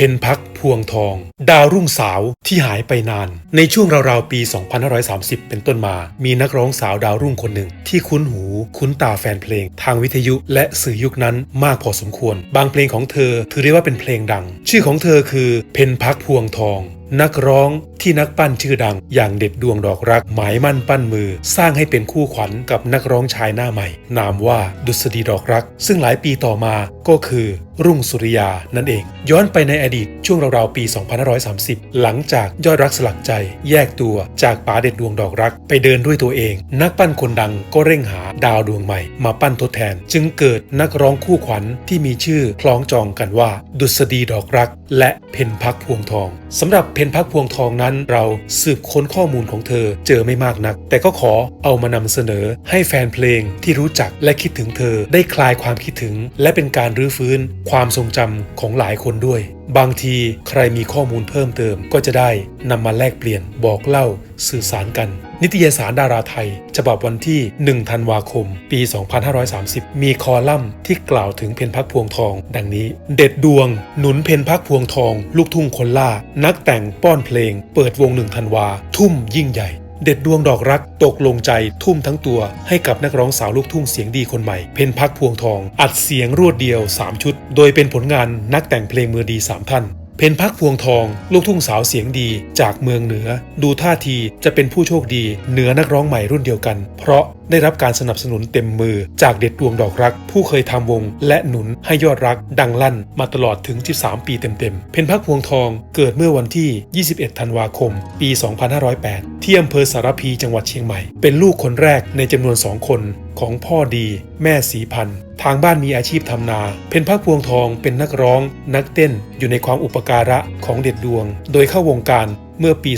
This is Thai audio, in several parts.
เพนพักพวงทอง ดาวรุ่งสาวที่หายไปนาน ในช่วงราวๆปี 2530 เป็นต้นมา มีนักร้องสาวดาวรุ่งคนหนึ่ง ที่คุ้นหู คุ้นตาแฟนเพลง ทางวิทยุและสื่อยุคนั้นมากพอสมควร บางเพลงของเธอถือได้ว่าเป็นเพลงดัง ชื่อของเธอคือเพนพักพวงทอง นักร้องที่นักปั้นชื่อดัง อย่างเด็ดดวงดอกรัก หมายมั่นปั้นมือ สร้างให้เป็นคู่ขวัญกับนักร้องชายหน้าใหม่ นามว่าดุษฎีดอกรัก ซึ่งหลายปีต่อมาก็คือรุ่งสุริยานั่นเอง ย้อนไปในอดีตช่วงราวๆปี 2530 หลังจากยอดรักสลักใจ แยกตัวจากป๋าเด็ดดวงดอกรัก ไปเดินด้วยตัวเอง นักปั้นคนดังก็เร่งหาดาวดวงใหม่ มาปั้นทดแทน จึงเกิดนักร้องคู่ขวัญที่มีชื่อคล้องจองกันว่า ดุษฎีดอกรัก และเพนพักพวงทองสำหรับเพนพักพวงทองนั้นเราสืบค้นข้อมูลของเธอเจอไม่มากนัก แต่ก็ขอเอามานำเสนอให้แฟนเพลงที่รู้จักและคิดถึงเธอได้คลายความคิดถึง และเป็นการรื้อฟื้นความทรงจำของหลายคนด้วย บางทีใครมีข้อมูลเพิ่มเติมก็จะได้นำมาแลกเปลี่ยนบอกเล่าสื่อสารกัน นิตยสารดาราไทย ฉบับวันที่ 1 ธันวาคม ปี 2530 มีคอลัมน์ที่กล่าวถึงเพนพักพวงทอง ดังนี้ เด็ดดวง หนุนเพนพักพวงทอง ลูกทุ่งคนล่า นักแต่งป้อนเพลง เปิดวงหนึ่งธันวา ทุ่มยิ่งใหญ่เด็ดดวงดอกรักตกลงใจทุ่มทั้งตัวให้กับนักร้องสาวลูกทุ่งเสียงดีคนใหม่ เพนพักพวงทอง อัดเสียงรวดเดียว 3 ชุด โดยเป็นผลงานนักแต่งเพลงมือดี 3 ท่าน เพนพักพวงทอง ลูกทุ่งสาวเสียงดีจากเมืองเหนือ ดูท่าทีจะเป็นผู้โชคดีเหนือนักร้องใหม่รุ่นเดียวกัน เพราะได้รับการสนับสนุนเต็มมือจากเด็ดดวงดอกรัก ผู้เคยทำวง และหนุนให้ยอดรักดังลั่นมาตลอดถึง 13 ปีเต็มๆ เพนพักพวงทองเกิดเมื่อวันที่ 21 ธันวาคม ปี 2508 ที่อำเภอสารพีจังหวัดเชียงใหม่ เป็นลูกคนแรกในจำนวนสองคน ของพ่อดี แม่สีพันธ์ทางบ้านมีอาชีพทำนา เพนพักพวงทองเป็นนักร้อง นักเต้นอยู่ในความอุปการะของเด็ดดวง โดยเข้าวงการ เมื่อปี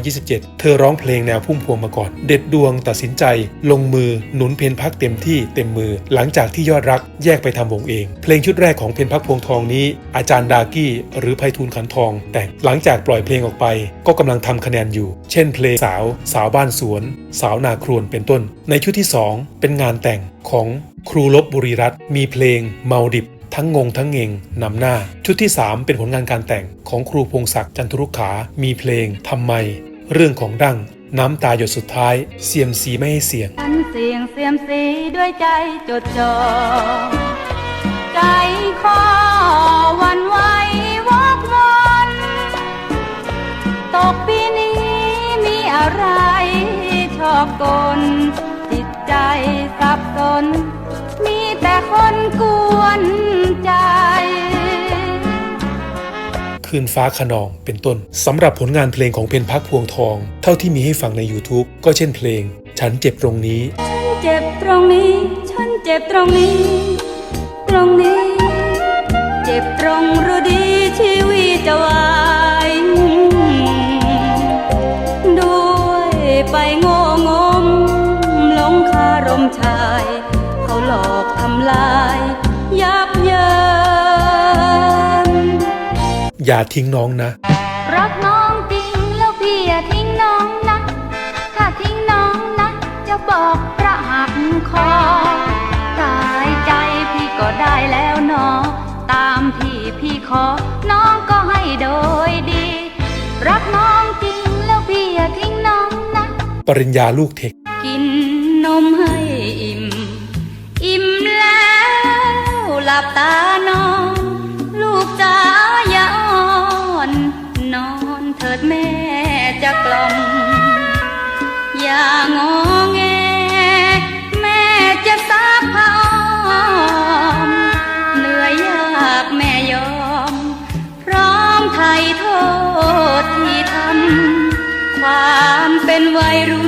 2527 เธอร้องเพลงแนวพุ่มพวงมาก่อน เด็ดดวงตัดสินใจ ลงมือหนุนเพนพักเต็มที่เต็มมือ หลังจากที่ยอดรักแยกไปทำวงเอง เพลงชุดแรกของเพนพักพวงทองนี้ อาจารย์ดากี้หรือไพฑูรย์ขันทอง แต่งหลังจากปล่อยเพลงออกไป ก็กำลังทำคะแนนอยู่ เช่นเพลงสาว สาวบ้านสวน สาวนาครวนเป็นต้น ในชุดที่ 2 เป็นงานแต่งของครูลบบุรีรัตน์มีเพลงเมาดิบ ทั้งงงทั้งเงงนำหน้า ชุดที่ 3 เป็นผลงานการแต่งของครูพงศักดิ์จันทรุขา มีเพลงทำไม เรื่องของดั้งน้ำตาหยดสุดท้าย เสียมสีไม่ให้เสียงฉันเสียงเสียมสีด้วยใจจดจ่อ คืนฟ้าขนองเป็นต้นสำหรับผลงานเพลงของเพนพักพวงทอง เท่าที่มีให้ฟังใน YouTube ก็เช่นเพลง ฉันเจ็บตรงนี้ ฉันเจ็บตรงนี้ ฉันเจ็บตรงนี้ ตรงนี้ เจ็บตรงรู้ดีชีวิตจะวายด้วยไปโง่งมหลงคารมชาย เขาหลอกทำลาย อย่าทิ้งน้องนะ รักน้องจริงแล้วพี่อย่าทิ้งน้องนะ ถ้าทิ้งน้องนะ จะบอกพระหักคอ ตายใจพี่ก็ได้แล้วเนอตามที่พี่ขอ น้องก็ให้โดยดี รักน้องจริงแล้วพี่อย่าทิ้งน้องนะ ปริญญาลูกเทค กินนมให้อิ่ม อิ่มแล้วหลับตานอนลูกจ๋าางอแง แม่จะซักผ้าอ้อมเหนื่อยยากแม่ยอม พร้อมไถ่โทษที่ทำความเป็นวัยรุ่น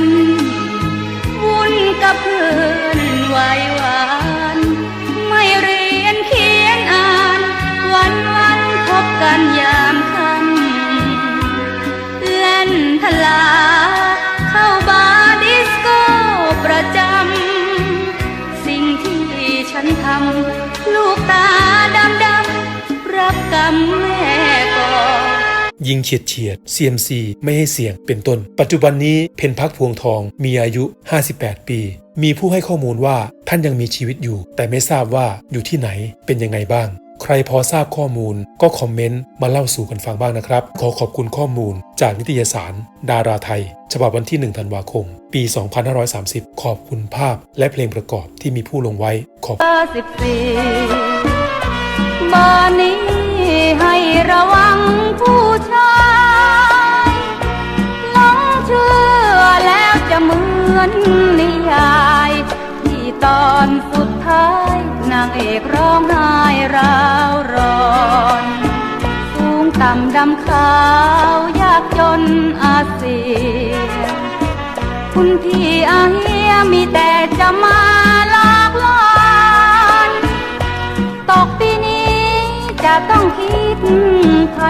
ลูกตาดำดำรับกรรมแม่ก่อยิงเฉียดเฉียด CMC ไม่ให้เสี่ยงเป็นต้น ปัจจุบันนี้เพนพักพวงทองมีอายุ 58 ปี มีผู้ให้ข้อมูลว่าท่านยังมีชีวิตอยู่ แต่ไม่ทราบว่าอยู่ที่ไหนเป็นยังไงบ้าง ใครพอทราบข้อมูลก็คอมเมนต์มาเล่าสู่กันฟังบ้างนะครับ ขอขอบคุณข้อมูล จากนิตยสาร ดาราไทย ฉบับวันที่ 1 ธันวาคม ปี 2530 ขอบคุณภาพและเพลงประกอบที่มีผู้ลงไว้ ขอบสิบสี่เบอร์นี้ให้ระวังผู้ชายหลงเชื่อแล้วจะเหมือนนิยาย ที่ตอนสุดท้ายนางเอกร้องไห้ราวร้อนสูงต่ำดำขาวยากจนอาเซียคุณพี่อาเฮียมีแต่จะมาลอ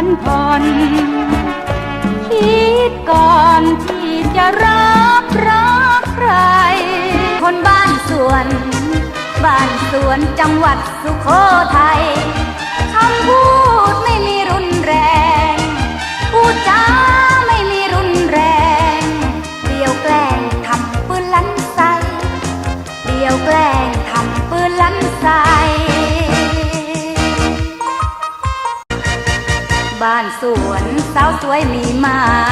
พันผ่อนคิดก่อนที่จะรับรักใคร คนบ้านสวน บ้านสวนจังหวัดสุโขทัยคำพูด สวนสาวสวยมีมาก